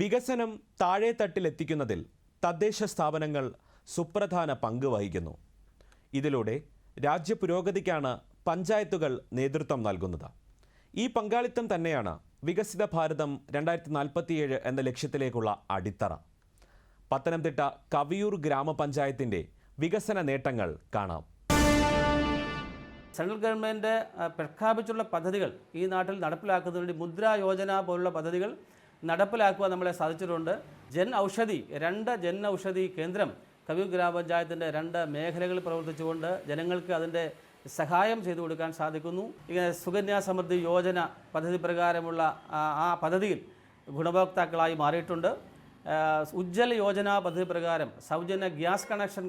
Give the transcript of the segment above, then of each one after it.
വികസനം താഴെത്തട്ടിലെത്തിക്കുന്നതിൽ തദ്ദേശ സ്ഥാപനങ്ങൾ സുപ്രധാന പങ്ക് വഹിക്കുന്നു. ഇതിലൂടെ രാജ്യപുരോഗതിക്കാണ് പഞ്ചായത്തുകൾ നേതൃത്വം നൽകുന്നത്. ഈ പങ്കാളിത്തം തന്നെയാണ് വികസിത ഭാരതം രണ്ടായിരത്തി നാൽപ്പത്തിയേഴ് എന്ന ലക്ഷ്യത്തിലേക്കുള്ള അടിത്തറ. പത്തനംതിട്ട കവിയൂർ ഗ്രാമപഞ്ചായത്തിന്റെ വികസന നേട്ടങ്ങൾ കാണാം. സെൻട്രൽ ഗവൺമെന്റ് പ്രഖ്യാപിച്ചുള്ള പദ്ധതികൾ ഈ നാട്ടിൽ നടപ്പിലാക്കുന്നതിന് വേണ്ടി മുദ്രാ യോജന പോലുള്ള പദ്ധതികൾ നടപ്പിലാക്കുവാൻ നമ്മളെ സാധിച്ചിട്ടുണ്ട്. ജൻ ഔഷധി രണ്ട് ജൻ ഔഷധി കേന്ദ്രം കവിയൂർ ഗ്രാമപഞ്ചായത്തിന്റെ രണ്ട് മേഖലകളിൽ പ്രവർത്തിച്ചുകൊണ്ട് ജനങ്ങൾക്ക് അതിന്റെ സഹായം ചെയ്തു കൊടുക്കാൻ സാധിക്കുന്നു. ഇങ്ങനെ സുകന്യാ സമൃദ്ധി യോജന പദ്ധതി പ്രകാരമുള്ള ആ, പദ്ധതിയിൽ ഗുണഭോക്താക്കളായി മാറിയിട്ടുണ്ട്. ഉജ്ജ്വല യോജന പദ്ധതി പ്രകാരം സൗജന്യ ഗ്യാസ് കണക്ഷൻ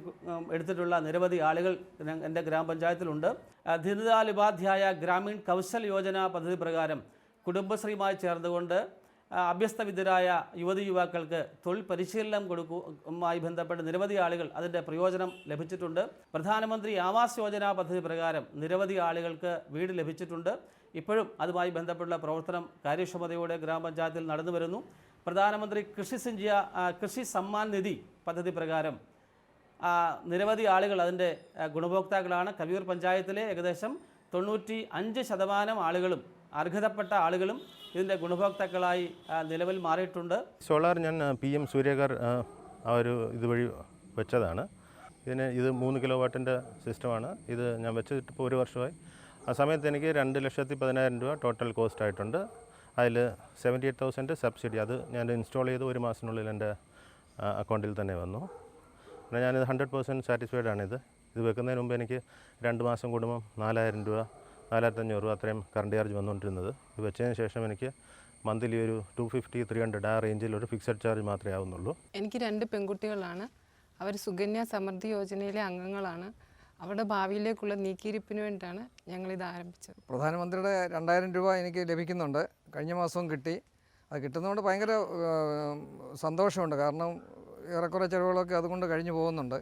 എടുത്തിട്ടുള്ള നിരവധി ആളുകൾ എന്റെ ഗ്രാമപഞ്ചായത്തിലുണ്ട്. ദീനദയാൽ ഉപാധ്യായ ഗ്രാമീൺ കൗശൽ യോജന പദ്ധതി പ്രകാരം കുടുംബശ്രീയുമായി ചേർന്നുകൊണ്ട് അഭ്യസ്തവിദ്യരായ യുവതി യുവാക്കൾക്ക് തൊഴിൽ പരിശീലനം കൊടുക്കുമായി ബന്ധപ്പെട്ട് നിരവധി ആളുകൾ അതിന്റെ പ്രയോജനം ലഭിച്ചിട്ടുണ്ട്. പ്രധാനമന്ത്രി ആവാസ് യോജന പദ്ധതി പ്രകാരം നിരവധി ആളുകൾക്ക് വീട് ലഭിച്ചിട്ടുണ്ട്. ഇപ്പോഴും അതുമായി ബന്ധപ്പെട്ടുള്ള പ്രവർത്തനം കാര്യക്ഷമതയോടെ ഗ്രാമപഞ്ചായത്തിൽ നടന്നു വരുന്നു. പ്രധാനമന്ത്രി കൃഷി സിഞ്ചിയ കൃഷി സമ്മാൻ നിധി പദ്ധതി പ്രകാരം നിരവധി ആളുകൾ അതിന്റെ ഗുണഭോക്താക്കളാണ്. കവിയൂർ പഞ്ചായത്തിലെ ഏകദേശം തൊണ്ണൂറ്റി അഞ്ച് ശതമാനം ആളുകളും അർഹതപ്പെട്ട ആളുകളും ഇതിന്റെ ഗുണഭോക്താക്കളായി നിലവിൽ മാറിയിട്ടുണ്ട്. സോളാർ ഞാൻ പി എം സൂര്യകർ ആ, ഒരു ഇതുവഴി വെച്ചതാണ്. ഇതിന് ഇത് മൂന്ന് കിലോ വാട്ടിന്റെ സിസ്റ്റമാണ്. ഇത് ഞാൻ വെച്ചിട്ട് ഇപ്പോൾ ഒരു വർഷമായി. ആ സമയത്ത് എനിക്ക് രണ്ട് ലക്ഷത്തി പതിനായിരം രൂപ ടോട്ടൽ കോസ്റ്റ് ആയിട്ടുണ്ട്. അതിൽ സെവന്റി എയ്റ്റ് തൗസൻഡ് സബ്സിഡി. അത് ഞാൻ ഇൻസ്റ്റാൾ ചെയ്ത് ഒരു മാസത്തിനുള്ളിൽ എന്റെ അക്കൗണ്ടിൽ തന്നെ വന്നു. പിന്നെ ഞാനിത് ഹൺഡ്രഡ് പേഴ്സന്റ് സാറ്റിസ്ഫൈഡ് ആണിത്. ഇത് വെക്കുന്നതിന് മുമ്പ് എനിക്ക് രണ്ട് മാസം കൂടുമ്പം നാലായിരം രൂപ നാലായിരത്തഞ്ഞൂറ് രൂപ അത്രയും കറണ്ട് ചാർജ് വന്നുകൊണ്ടിരുന്നത്. ഇത് വെച്ചതിന് ശേഷം എനിക്ക് മന്ത്ലി ഒരു ടു ഫിഫ്റ്റി ത്രീ ഹൺഡ്രഡ് ആ റേഞ്ചിൽ ഒരു ഫിക്സഡ് ചാർജ് മാത്രമേ ആവുന്നുള്ളൂ. എനിക്ക് രണ്ട് പെൺകുട്ടികളാണ്. അവർ സുകന്യ സമൃദ്ധി യോജനയിലെ അംഗങ്ങളാണ്. അവരുടെ ഭാവിയിലേക്കുള്ള നീക്കിയിരിപ്പിന് വേണ്ടിയിട്ടാണ് ഞങ്ങളിത് ആരംഭിച്ചത്. പ്രധാനമന്ത്രിയുടെ രണ്ടായിരം രൂപ എനിക്ക് ലഭിക്കുന്നുണ്ട്. കഴിഞ്ഞ മാസവും കിട്ടി. അത് കിട്ടുന്നതുകൊണ്ട് ഭയങ്കര സന്തോഷമുണ്ട്. കാരണം ഏറെക്കുറെ ചിലവുകളൊക്കെ അതുകൊണ്ട് കഴിഞ്ഞു പോകുന്നുണ്ട്.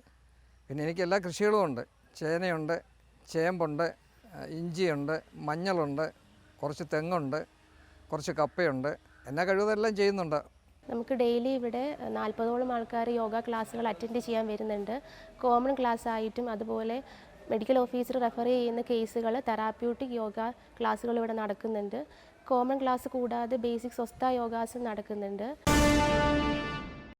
പിന്നെ എനിക്ക് എല്ലാ കൃഷികളും ഉണ്ട്. ചേനയുണ്ട് ചേമ്പുണ്ട് ഇഞ്ചിയുണ്ട് മഞ്ഞളുണ്ട് കുറച്ച് തെങ്ങുണ്ട് കുറച്ച് കപ്പയുണ്ട്. എന്നാ കഴിവതെല്ലാം ചെയ്യുന്നുണ്ട്. നമുക്ക് ഡെയിലി ഇവിടെ നാൽപ്പതോളം ആൾക്കാർ യോഗ ക്ലാസ്സുകൾ അറ്റൻഡ് ചെയ്യാൻ വരുന്നുണ്ട്. കോമൺ ക്ലാസ് ആയിട്ടും അതുപോലെ മെഡിക്കൽ ഓഫീസർ റെഫർ ചെയ്യുന്ന കേസുകൾ തെറാപ്യൂട്ടിക് യോഗ ക്ലാസ്സുകൾ ഇവിടെ നടക്കുന്നുണ്ട്. കോമൺ ക്ലാസ് കൂടാതെ ബേസിക് സ്വസ്ഥ യോഗാസും നടക്കുന്നുണ്ട്.